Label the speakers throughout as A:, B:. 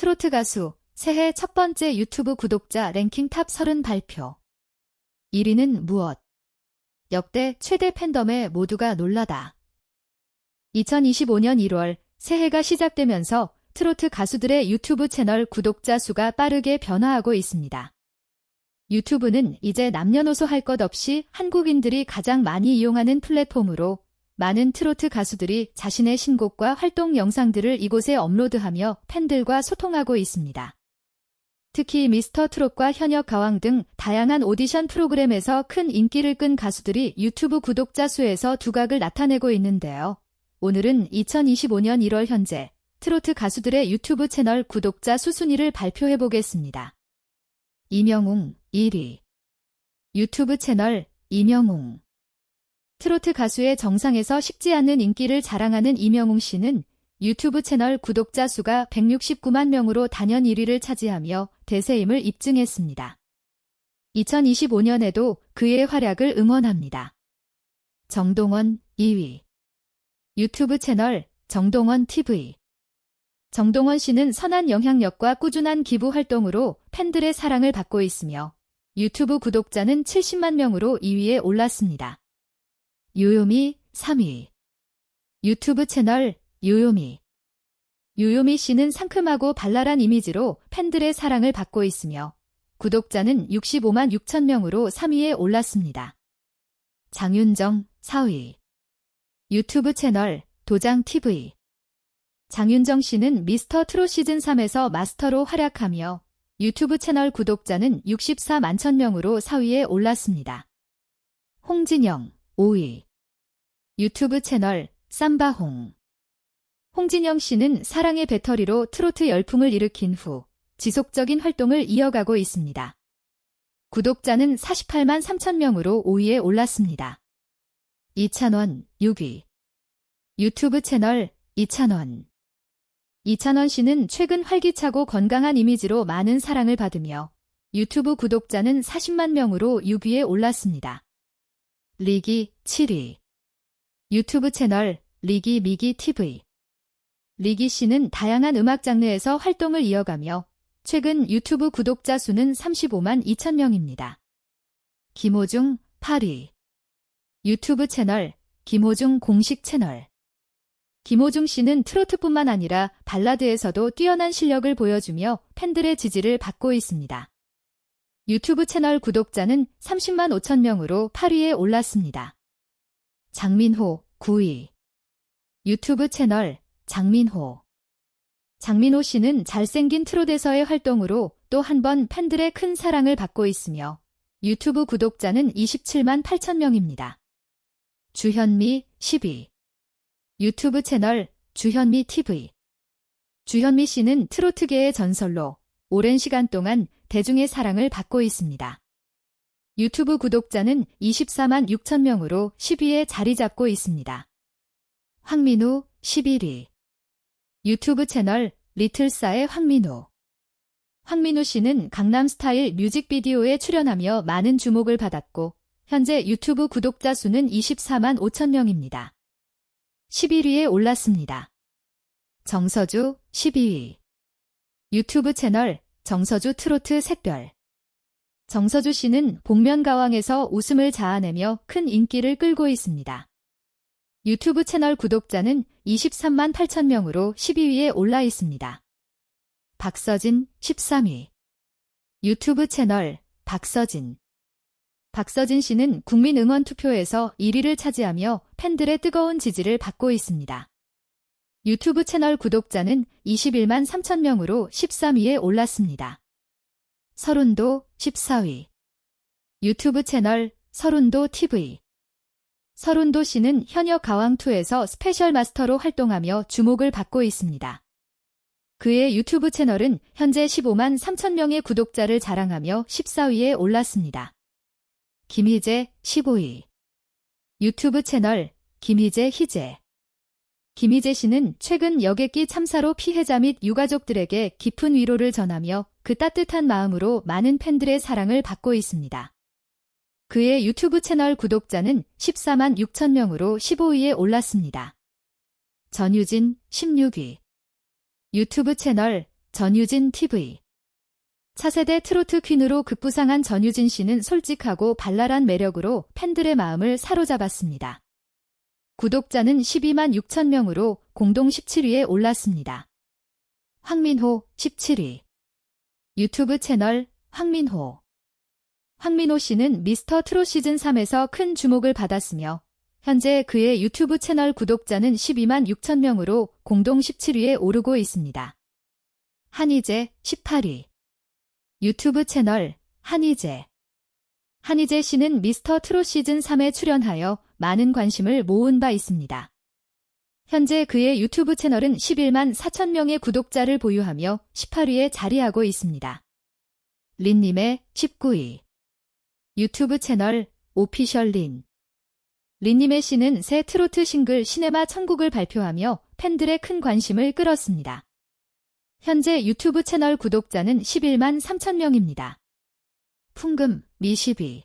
A: 트로트 가수 새해 첫 번째 유튜브 구독자 랭킹 탑 30 발표. 1위는 무엇? 역대 최대 팬덤에 모두가 놀라다. 2025년 1월 새해가 시작되면서 트로트 가수들의 유튜브 채널 구독자 수가 빠르게 변화하고 있습니다. 유튜브는 이제 남녀노소 할 것 없이 한국인들이 가장 많이 이용하는 플랫폼으로 많은 트로트 가수들이 자신의 신곡과 활동 영상들을 이곳에 업로드하며 팬들과 소통하고 있습니다. 특히 미스터 트롯과 현역 가왕 등 다양한 오디션 프로그램에서 큰 인기를 끈 가수들이 유튜브 구독자 수에서 두각을 나타내고 있는데요. 오늘은 2025년 1월 현재 트로트 가수들의 유튜브 채널 구독자 수순위를 발표해 보겠습니다. 이명웅 1위 유튜브 채널 이명웅 트로트 가수의 정상에서 식지 않는 인기를 자랑하는 이명웅 씨는 유튜브 채널 구독자 수가 169만 명으로 단연 1위를 차지하며 대세임을 입증했습니다. 2025년에도 그의 활약을 응원합니다. 정동원 2위 유튜브 채널 정동원 TV 정동원 씨는 선한 영향력과 꾸준한 기부 활동으로 팬들의 사랑을 받고 있으며 유튜브 구독자는 70만 명으로 2위에 올랐습니다. 요요미 3위. 유튜브 채널 요요미. 요요미 씨는 상큼하고 발랄한 이미지로 팬들의 사랑을 받고 있으며 구독자는 65만 6천 명으로 3위에 올랐습니다. 장윤정 4위. 유튜브 채널 도장TV 장윤정 씨는 미스터 트롯 시즌 3에서 마스터로 활약하며 유튜브 채널 구독자는 64만 천 명으로 4위에 올랐습니다. 홍진영 5위 유튜브 채널 쌈바홍 홍진영 씨는 사랑의 배터리로 트로트 열풍을 일으킨 후 지속적인 활동을 이어가고 있습니다. 구독자는 48만 3천 명으로 5위에 올랐습니다. 이찬원 6위 유튜브 채널 이찬원 이찬원 씨는 최근 활기차고 건강한 이미지로 많은 사랑을 받으며 유튜브 구독자는 40만 명으로 6위에 올랐습니다. 리기 7위 유튜브 채널 리기 미기 TV 리기 씨는 다양한 음악 장르에서 활동을 이어가며 최근 유튜브 구독자 수는 35만 2천 명입니다. 김호중 8위 유튜브 채널 김호중 공식 채널 김호중 씨는 트로트뿐만 아니라 발라드에서도 뛰어난 실력을 보여주며 팬들의 지지를 받고 있습니다. 유튜브 채널 구독자는 30만 5천 명으로 8위에 올랐습니다. 장민호 9위 유튜브 채널 장민호 장민호 씨는 잘생긴 트롯에서의 활동으로 또 한 번 팬들의 큰 사랑을 받고 있으며 유튜브 구독자는 27만 8천 명입니다. 주현미 10위 유튜브 채널 주현미 TV 주현미 씨는 트로트계의 전설로 오랜 시간 동안 대중의 사랑을 받고 있습니다. 유튜브 구독자는 24만 6천 명으로 10위에 자리 잡고 있습니다. 황민우 11위 유튜브 채널 리틀사의 황민우 황민우 씨는 강남스타일 뮤직비디오에 출연하며 많은 주목을 받았고 현재 유튜브 구독자 수는 24만 5천 명입니다. 11위에 올랐습니다. 정서주 12위 유튜브 채널 정서주 트로트 샛별 정서주 씨는 복면가왕에서 웃음을 자아내며 큰 인기를 끌고 있습니다. 유튜브 채널 구독자는 23만 8천 명으로 12위에 올라 있습니다. 박서진 13위 유튜브 채널 박서진 박서진 씨는 국민 응원 투표에서 1위를 차지하며 팬들의 뜨거운 지지를 받고 있습니다. 유튜브 채널 구독자는 21만 3천 명으로 13위에 올랐습니다. 서른도 14위 유튜브 채널 서른도 TV 서른도 씨는 현역 가왕2에서 스페셜 마스터로 활동하며 주목을 받고 있습니다. 그의 유튜브 채널은 현재 15만 3천 명의 구독자를 자랑하며 14위에 올랐습니다. 김희재 15위 유튜브 채널 김희재 희재 김희재 씨는 최근 여객기 참사로 피해자 및 유가족들에게 깊은 위로를 전하며 그 따뜻한 마음으로 많은 팬들의 사랑을 받고 있습니다. 그의 유튜브 채널 구독자는 14만 6천 명으로 15위에 올랐습니다. 전유진 16위 유튜브 채널 전유진 TV 차세대 트로트 퀸으로 급부상한 전유진 씨는 솔직하고 발랄한 매력으로 팬들의 마음을 사로잡았습니다. 구독자는 12만 6천 명으로 공동 17위에 올랐습니다. 황민호 17위 유튜브 채널 황민호 황민호 씨는 미스터 트롯 시즌 3에서 큰 주목을 받았으며 현재 그의 유튜브 채널 구독자는 12만 6천 명으로 공동 17위에 오르고 있습니다. 한희재 18위 유튜브 채널 한희재 한희재 씨는 미스터 트롯 시즌 3에 출연하여 많은 관심을 모은 바 있습니다. 현재 그의 유튜브 채널은 11만 4천 명의 구독자를 보유하며 18위에 자리하고 있습니다. 린님의 19위 유튜브 채널 오피셜 린 린님의 씨는 새 트로트 싱글 시네마 천국을 발표하며 팬들의 큰 관심을 끌었습니다. 현재 유튜브 채널 구독자는 11만 3천 명입니다. 풍금 미시비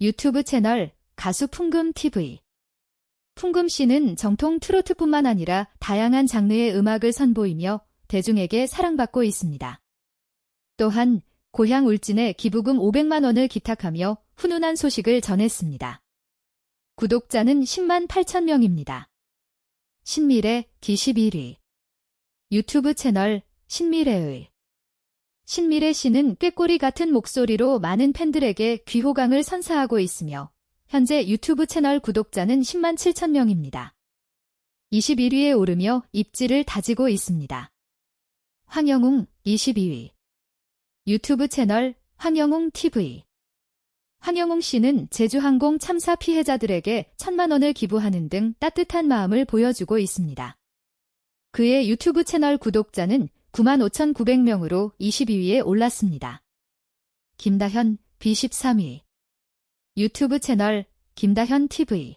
A: 유튜브 채널 가수 풍금 TV 풍금 씨는 정통 트로트뿐만 아니라 다양한 장르의 음악을 선보이며 대중에게 사랑받고 있습니다. 또한 고향 울진에 기부금 500만 원을 기탁하며 훈훈한 소식을 전했습니다. 구독자는 10만 8천 명입니다. 신미래 기11위 유튜브 채널 신미래의 신미래 씨는 꾀꼬리 같은 목소리로 많은 팬들에게 귀호강을 선사하고 있으며 현재 유튜브 채널 구독자는 10만 7천 명입니다. 21위에 오르며 입지를 다지고 있습니다. 황영웅 22위 유튜브 채널 황영웅 TV 황영웅 씨는 제주항공 참사 피해자들에게 천만 원을 기부하는 등 따뜻한 마음을 보여주고 있습니다. 그의 유튜브 채널 구독자는 9만 5,900명으로 22위에 올랐습니다. 김다현 B13위 유튜브 채널 김다현 TV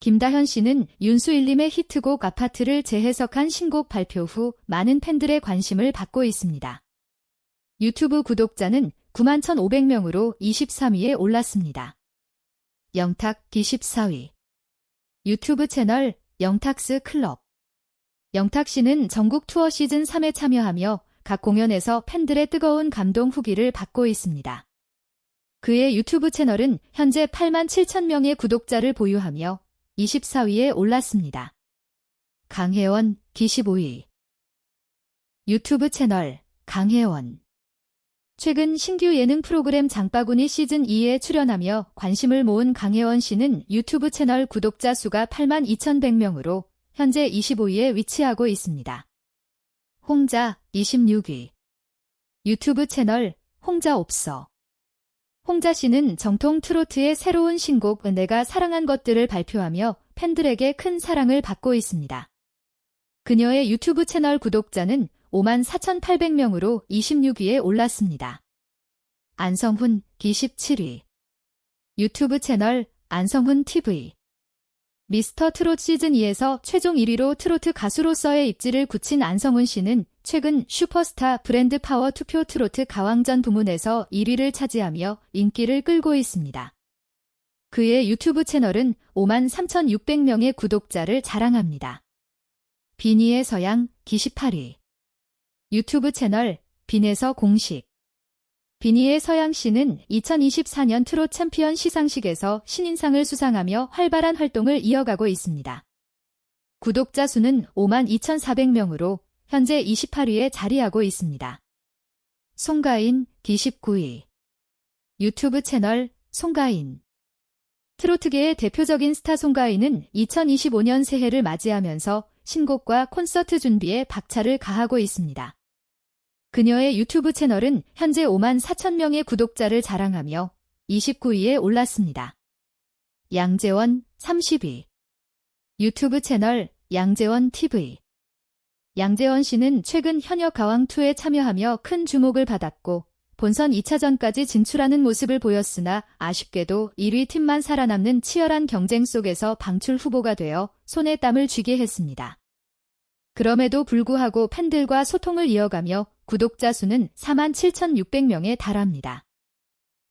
A: 김다현 씨는 윤수일님의 히트곡 아파트를 재해석한 신곡 발표 후 많은 팬들의 관심을 받고 있습니다. 유튜브 구독자는 9만 1,500명으로 23위에 올랐습니다. 영탁 D14위 유튜브 채널 영탁스 클럽 영탁 씨는 전국 투어 시즌 3에 참여하며 각 공연에서 팬들의 뜨거운 감동 후기를 받고 있습니다. 그의 유튜브 채널은 현재 8만 7천 명의 구독자를 보유하며 24위에 올랐습니다. 강혜원 기15위 유튜브 채널 강혜원 최근 신규 예능 프로그램 장바구니 시즌2에 출연하며 관심을 모은 강혜원 씨는 유튜브 채널 구독자 수가 8만 2,100명으로 현재 25위에 위치하고 있습니다. 홍자 26위 유튜브 채널 홍자 없어 홍자 씨는 정통 트로트의 새로운 신곡 내가 사랑한 것들을 발표하며 팬들에게 큰 사랑을 받고 있습니다. 그녀의 유튜브 채널 구독자는 5만 4,800명으로 26위에 올랐습니다. 안성훈 기 17위 유튜브 채널 안성훈 TV 미스터 트롯 시즌 2에서 최종 1위로 트로트 가수로서의 입지를 굳힌 안성훈 씨는 최근 슈퍼스타 브랜드 파워 투표 트로트 가왕전 부문에서 1위를 차지하며 인기를 끌고 있습니다. 그의 유튜브 채널은 5만 3,600명의 구독자를 자랑합니다. 비니의 서양 기18위 유튜브 채널 빈에서 공식 비니의 서양 씨는 2024년 트롯 챔피언 시상식에서 신인상을 수상하며 활발한 활동을 이어가고 있습니다. 구독자 수는 5만 2,400명으로 현재 28위에 자리하고 있습니다. 송가인 기19위 유튜브 채널 송가인 트로트계의 대표적인 스타 송가인은 2025년 새해를 맞이하면서 신곡과 콘서트 준비에 박차를 가하고 있습니다. 그녀의 유튜브 채널은 현재 5만 4천 명의 구독자를 자랑하며 29위에 올랐습니다. 양재원 30위 유튜브 채널 양재원 TV 양재원 씨는 최근 현역 가왕2에 참여하며 큰 주목을 받았고 본선 2차전까지 진출하는 모습을 보였으나 아쉽게도 1위 팀만 살아남는 치열한 경쟁 속에서 방출 후보가 되어 손에 땀을 쥐게 했습니다. 그럼에도 불구하고 팬들과 소통을 이어가며 구독자 수는 4만 7,600명에 달합니다.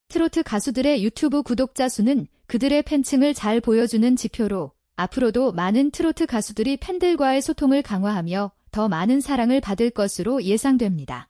A: 트로트 가수들의 유튜브 구독자 수는 그들의 팬층을 잘 보여주는 지표로 앞으로도 많은 트로트 가수들이 팬들과의 소통을 강화하며 더 많은 사랑을 받을 것으로 예상됩니다.